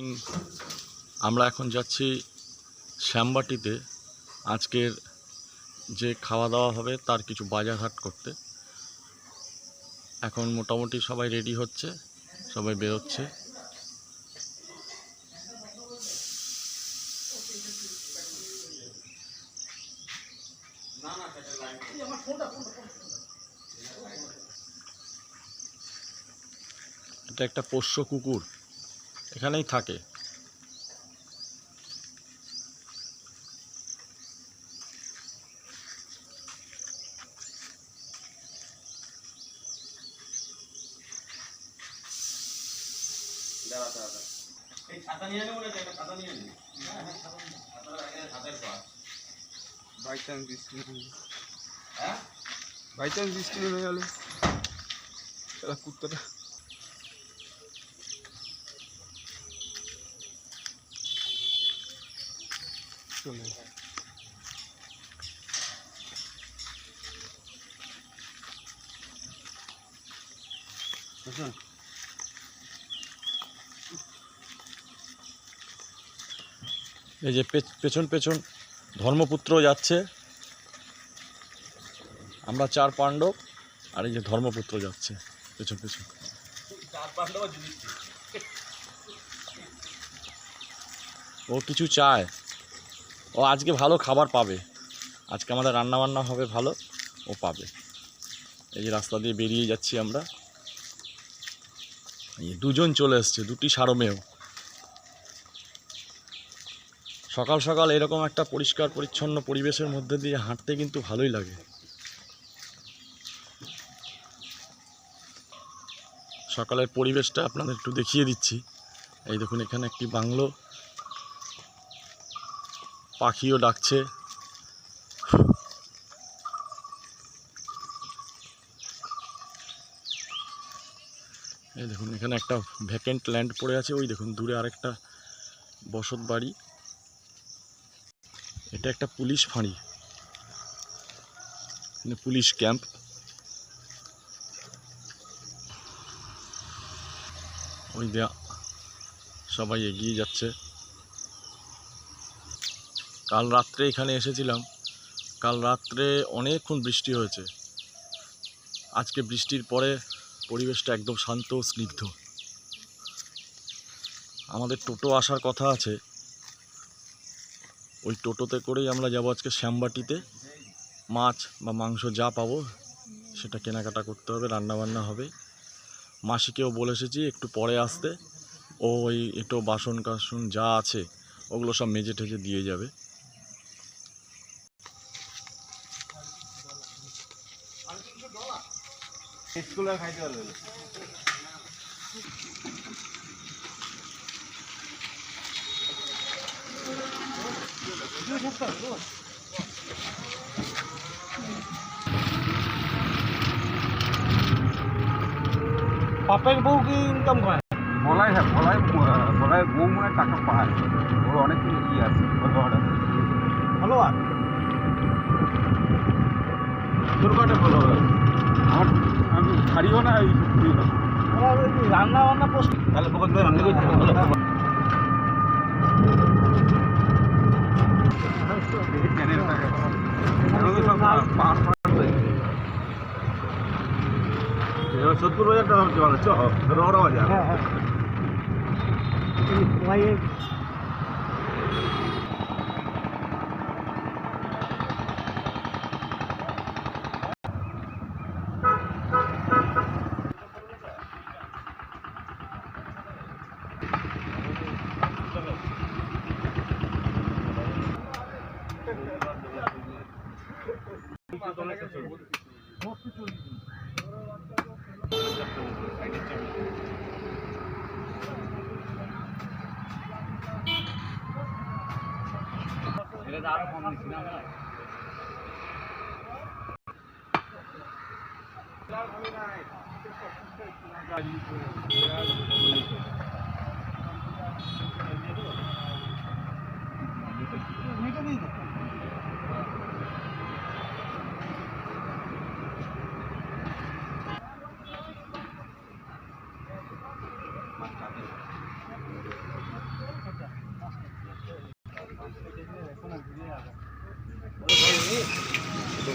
Morning আমরা এখন যাচ্ছি শ্যামবাটিতে। আজকের যে খাওয়া দাওয়া হবে তার কিছু বাজারহাট করতে। এখন মোটামুটি সবাই রেডি হচ্ছে, সবাই বেরোচ্ছে। এটা একটা পোষ্য কুকুর। এখানেই থাকে। বাই চান্স বৃষ্টি হ্যাঁ গেল। কুত্তাটা। চলে গেছে। বুঝুন এই যে পেছন পেছন ধর্মপুত্র যাচ্ছে। আমরা চার পাণ্ডব আর এই যে ধর্মপুত্র যাচ্ছে পেছন পেছন। ও কিছু চায়। ও আজকে ভালো খাবার পাবে। আজকে আমাদের রান্না বান্না হবে ভালো, ও পাবে। এই যে রাস্তা দিয়ে বেরিয়ে যাচ্ছি আমরা। দুজন চলে এসছে, দুটি সারমেয়। সকাল সকাল এরকম একটা পরিষ্কার পরিচ্ছন্ন পরিবেশের মধ্যে দিয়ে হাঁটতে কিন্তু ভালোই লাগে। সকালের পরিবেশটা আপনাদের একটু দেখিয়ে দিচ্ছি। এই দেখুন, এখানে একটি বাংলো। পাখিও ডাকছে। এই দেখুন, এখানে একটা ভ্যাকেন্ট ল্যান্ড পড়ে আছে। ওই দেখুন, দূরে আরেকটা বসত বাড়ি। এটা একটা পুলিশ ফাঁড়ি। এখানে পুলিশ ক্যাম্প। ওই দেয়া সবাই এগিয়ে যাচ্ছে। কাল রাত্রে এখানে এসেছিলাম। কাল রাত্রে অনেকক্ষণ বৃষ্টি হয়েছে। আজকে বৃষ্টির পরে পরিবেশটা একদম শান্ত ও স্নিগ্ধ। আমাদের টোটো আসার কথা আছে। ওই টোটোতে করেই আমরা যাব আজকে শ্যামবাটিতে। মাছ বা মাংস যা পাবো, সেটা কেনাকাটা করতে হবে, রান্নাবান্না হবে। মাসিকেও বলে এসেছি একটু পরে আসতে। ও ওই এটো বাসন কাসন যা আছে, ওগুলো সব মেজে টেজে দিয়ে যাবে। স্কুলে খাইতে পারবে না। বাপের বউ কি ইনকাম করে? বলাই হ্যাঁ বলাই বলাই বউ মনে হয় টাকা পায়। ওর অনেক ই আছে ভালো আর তোর কটা ভালো আমার ছাড়িও না রান্না বান্না পোস্ট তাহলে পকন করে রান্না করে চ্যানেল থাকে আমাদের সব পাঁচ সত্তর হাজার টাকা হচ্ছে ভালো চ বাজার এটা আরও কম নিছি না আমরা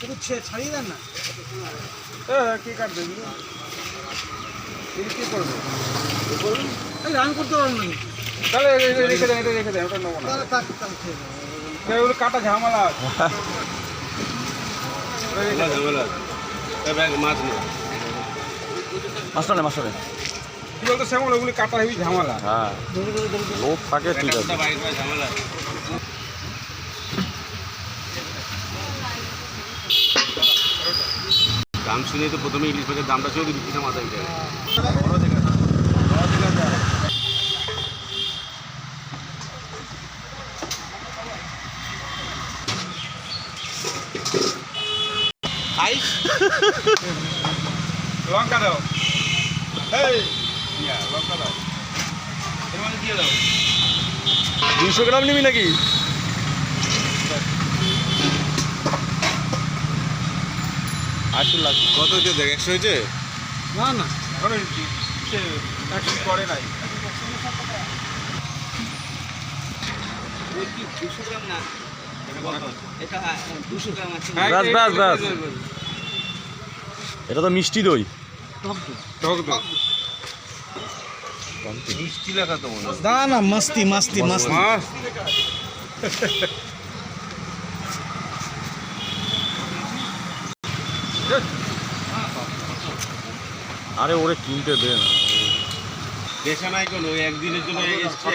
নিল ছাড়িয়ে দেন না? কি কাটবে? এগুলো? এগুলো কি করবে? এই রান করতে পারব না। তাহলে এটা রেখে দেন এটা রেখে দেন ওটা নেব না। তাহলে তাক তাক খেয়ে দেবো। তাহলে ওগুলো কাটা ঝামেলা আছে। ওটা রেখে দেন। ঝামেলা এ ব্যাগ মাছ নেই মাস্টারে মাস্টারে কি বলতো শ্যামল ওগুলি কাটা হেবি ঝামেলা। হ্যাঁ। লোক থাকে ঠিক আছে। দাম শুনে তো প্রথমে ইলিশ মাছের দামটা ছিল বিক্রিটা মাথায় উঠে লঙ্কা দাও। লঙ্কা দাও। দিয়ে দাও? দুইশো গ্রাম নিবি নাকি? আটশো কত হচ্ছে দেখ একশো হয়েছে? না এখন করে নাই। দুশো গ্রাম হ্যাঁ, এটা তো মিষ্টি দই। মিষ্টি লেখা তো না না মাস্তি মাস্তি। মাস্তি। আরে ওরে কিনতে দে না। দেশে নাই কোনো? একদিনের জন্য এসছে।